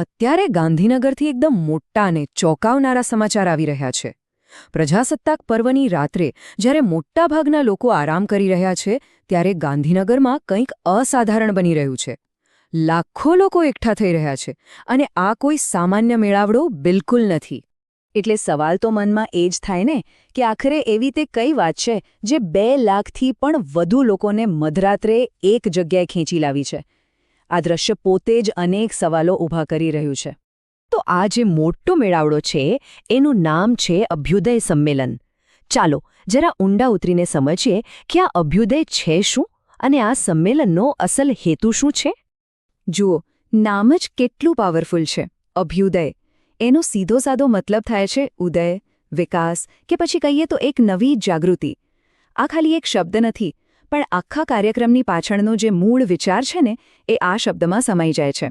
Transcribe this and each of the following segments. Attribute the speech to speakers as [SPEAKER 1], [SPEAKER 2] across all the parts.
[SPEAKER 1] અત્યારે ગાંધીનગરથી એકદમ મોટા અને ચોંકાવનારા સમાચાર આવી રહ્યા છે. પ્રજાસત્તાક પર્વની રાત્રે જ્યારે મોટાભાગના લોકો આરામ કરી રહ્યા છે, ત્યારે ગાંધીનગરમાં કંઈક અસાધારણ બની રહ્યું છે. લાખો લોકો એકઠા થઈ રહ્યા છે અને આ કોઈ સામાન્ય મેળાવડો બિલકુલ નથી.
[SPEAKER 2] એટલે સવાલ તો મનમાં એ જ થાય ને કે આખરે એવી તે કઈ વાત છે, જે બે લાખથી પણ વધુ લોકોને મધરાત્રે એક જગ્યાએ ખેંચી લાવી છે? આ દ્રશ્ય પોતે જ અનેક સવાલો ઊભા કરી રહ્યું છે.
[SPEAKER 3] તો આ જે મોટો મેળાવડો છે, એનું નામ છે અભ્યુદય સંમેલન. ચાલો, જરા ઊંડા ઉતરીને સમજીએ કે આ અભ્યુદય છે શું અને આ સંમેલનનો અસલ હેતુ શું છે?
[SPEAKER 2] જુઓ, નામ જ કેટલું પાવરફુલ છે. અભ્યુદય. એનો સીધો સાદો મતલબ થાય છે ઉદય, વિકાસ કે પછી કહીએ તો એક નવી જાગૃતિ. આ ખાલી એક શબ્દ નથી. પણ આખા કાર્યક્રમની પાછળનો જે મૂળ વિચાર છે ને, એ આ શબ્દમાં સમાઈ જાય છે.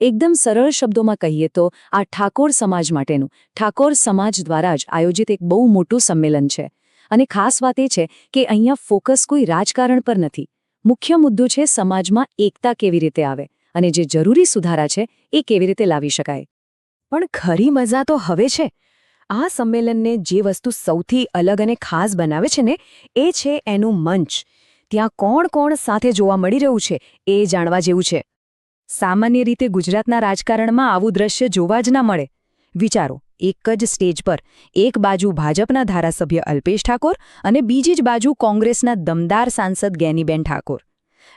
[SPEAKER 2] એકદમ સરળ શબ્દોમાં કહીએ તો, આ ઠાકોર સમાજ માટેનું, ઠાકોર સમાજ દ્વારા જ આયોજિત એક બહુ મોટું સંમેલન છે. અને ખાસ વાત એ છે કે અહીંયા ફોકસ કોઈ રાજકારણ પર નથી. મુખ્ય મુદ્દો છે સમાજમાં એકતા કેવી રીતે આવે અને જે જરૂરી સુધારા છે એ કેવી રીતે લાવી શકાય.
[SPEAKER 1] પણ ખરી મજા તો હવે છે. આ સંમેલનને જે વસ્તુ સૌથી અલગ અને ખાસ બનાવે છે ને, એ છે એનું મંચ. ત્યાં કોણ કોણ સાથે જોવા મળી રહ્યું છે એ જાણવા જેવું છે. સામાન્ય રીતે ગુજરાતના રાજકારણમાં આવું દ્રશ્ય જોવા જ ના મળે. વિચારો, એક જ સ્ટેજ પર એક બાજુ ભાજપના ધારાસભ્ય અલ્પેશ ઠાકોર અને બીજી જ બાજુ કોંગ્રેસના દમદાર સાંસદ ગેનીબેન ઠાકોર.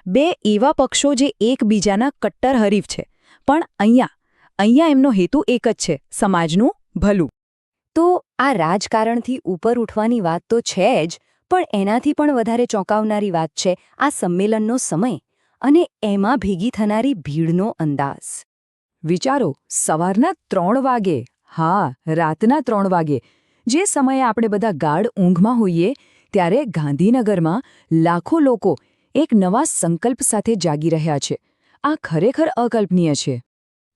[SPEAKER 1] બે એવા પક્ષો જે એકબીજાના કટ્ટર હરીફ છે. પણ અહીંયા અહીંયા એમનો હેતુ એક જ છે, સમાજનું ભલું.
[SPEAKER 2] તો આ રાજકારણથી ઉપર ઉઠવાની વાત તો છે જ પણ એનાથી પણ વધારે ચોંકાવનારી વાત છે આ સંમેલનનો સમય અને એમાં ભેગી થનારી ભીડનો અંદાજ.
[SPEAKER 1] વિચારો, સવારના ત્રણ વાગે, હા, રાતના ત્રણ વાગે, જે સમયે આપણે બધા ગાઢ ઊંઘમાં હોઈએ, ત્યારે ગાંધીનગરમાં લાખો લોકો એક નવા સંકલ્પ સાથે જાગી રહ્યા છે. આ ખરેખર અકલ્પનીય છે.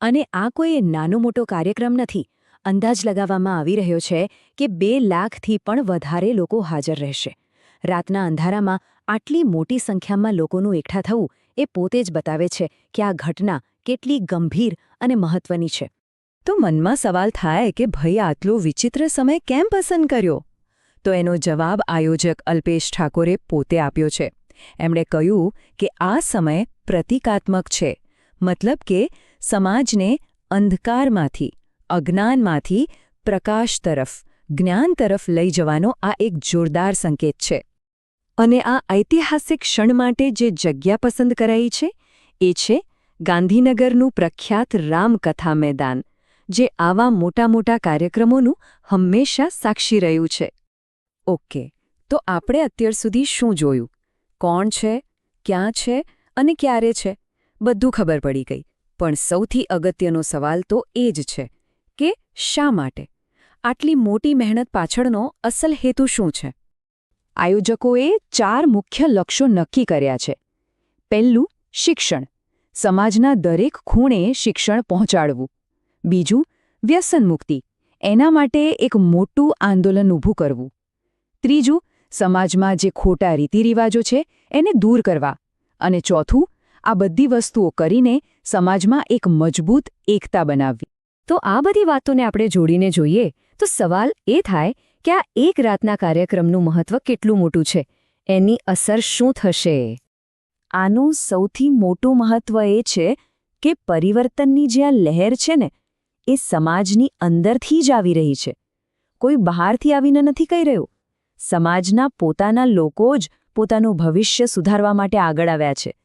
[SPEAKER 2] અને આ કોઈ નાનો મોટો કાર્યક્રમ નથી. અંદાજ લગાવવામાં આવી રહ્યો છે કે બે લાખથી પણ વધારે લોકો હાજર રહેશે. રાતના અંધારામાં આટલી મોટી સંખ્યામાં લોકોનું એકઠા થવું એ પોતે જ બતાવે છે કે આ ઘટના કેટલી ગંભીર અને મહત્વની છે.
[SPEAKER 1] તો મનમાં સવાલ થાય કે ભાઈ આટલો વિચિત્ર સમય કેમ પસંદ કર્યો? તો એનો જવાબ આયોજક અલ્પેશ ઠાકોરે પોતે આપ્યો છે. એમણે કહ્યું કે આ સમય પ્રતિકાત્મક છે. મતલબ કે સમાજને અંધકારમાંથી, અજ્ઞાનમાંથી પ્રકાશ તરફ, જ્ઞાન તરફ લઈ જવાનો આ એક જોરદાર સંકેત છે. અને આ ઐતિહાસિક ક્ષણ માટે જે જગ્યા પસંદ કરાઈ છે, એ છે ગાંધીનગરનું પ્રખ્યાત રામકથા મેદાન, જે આવા મોટા મોટા કાર્યક્રમોનું હંમેશા સાક્ષી રહ્યું છે. ઓકે, તો આપણે અત્યાર સુધી શું જોયું? કોણ છે? ક્યાં છે? અને ક્યારે છે? બધું ખબર પડી ગઈ, પણ સૌથી અગત્યનો સવાલ તો એ જ છે કે શા માટે? આટલી મોટી મહેનત પાછળનો અસલ હેતુ શું છે? આયોજકોએ ચાર મુખ્ય લક્ષ્યો નક્કી કર્યા છે. પહેલું, શિક્ષણ. સમાજના દરેક ખૂણે શિક્ષણ પહોંચાડવું. બીજું, વ્યસન મુક્તિ. એના માટે એક મોટું આંદોલન ઊભું કરવું. ત્રીજું, સમાજમાં જે ખોટા રીતિરિવાજો છે, એને દૂર કરવા. અને ચોથું, આ બધી વસ્તુઓ કરીને સમાજમાં એક મજબૂત એકતા બનાવવી. તો આ બધી વાતોને આપણે જોડીને જોઈએ તો સવાલ એ થાય કે આ એક રાતના કાર્યક્રમનું મહત્વ કેટલું મોટું છે? એની અસર શું થશે? આનું સૌથી મોટું મહત્વ એ છે કે પરિવર્તનની જે આ લહેર છે ને, એ સમાજની અંદરથી જ આવી રહી છે. કોઈ બહારથી આવીને નથી કહી રહ્યું. સમાજના પોતાના લોકો જ પોતાનું ભવિષ્ય સુધારવા માટે આગળ આવ્યા છે.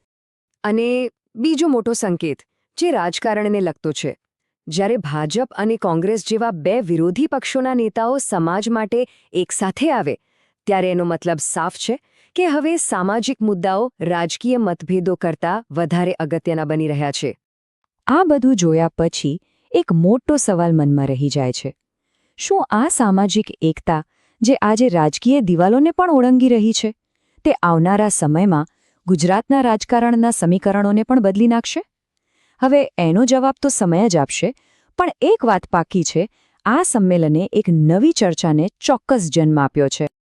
[SPEAKER 1] અને બીજો મોટો સંકેત, જે રાજકારણને લગતો છે. જ્યારે ભાજપ અને કોંગ્રેસ જેવા બે વિરોધી પક્ષોના નેતાઓ સમાજ માટે એકસાથે આવે, ત્યારે એનો મતલબ સાફ છે કે હવે સામાજિક મુદ્દાઓ રાજકીય મતભેદો કરતાં વધારે અગત્યના બની રહ્યા છે. આ બધું જોયા પછી એક મોટો સવાલ મનમાં રહી જાય છે. શું આ સામાજિક એકતા જે આજે રાજકીય દિવાલોને પણ ઓળંગી રહી છે, તે આવનારા સમયમાં ગુજરાતના રાજકારણના સમીકરણોને પણ બદલી નાખશે? હવે એનો જવાબ તો સમય જ આપશે, પણ એક વાત પાકી છે, આ સંમેલને એક નવી ચર્ચાને ચોક્કસ જન્મ આપ્યો છે.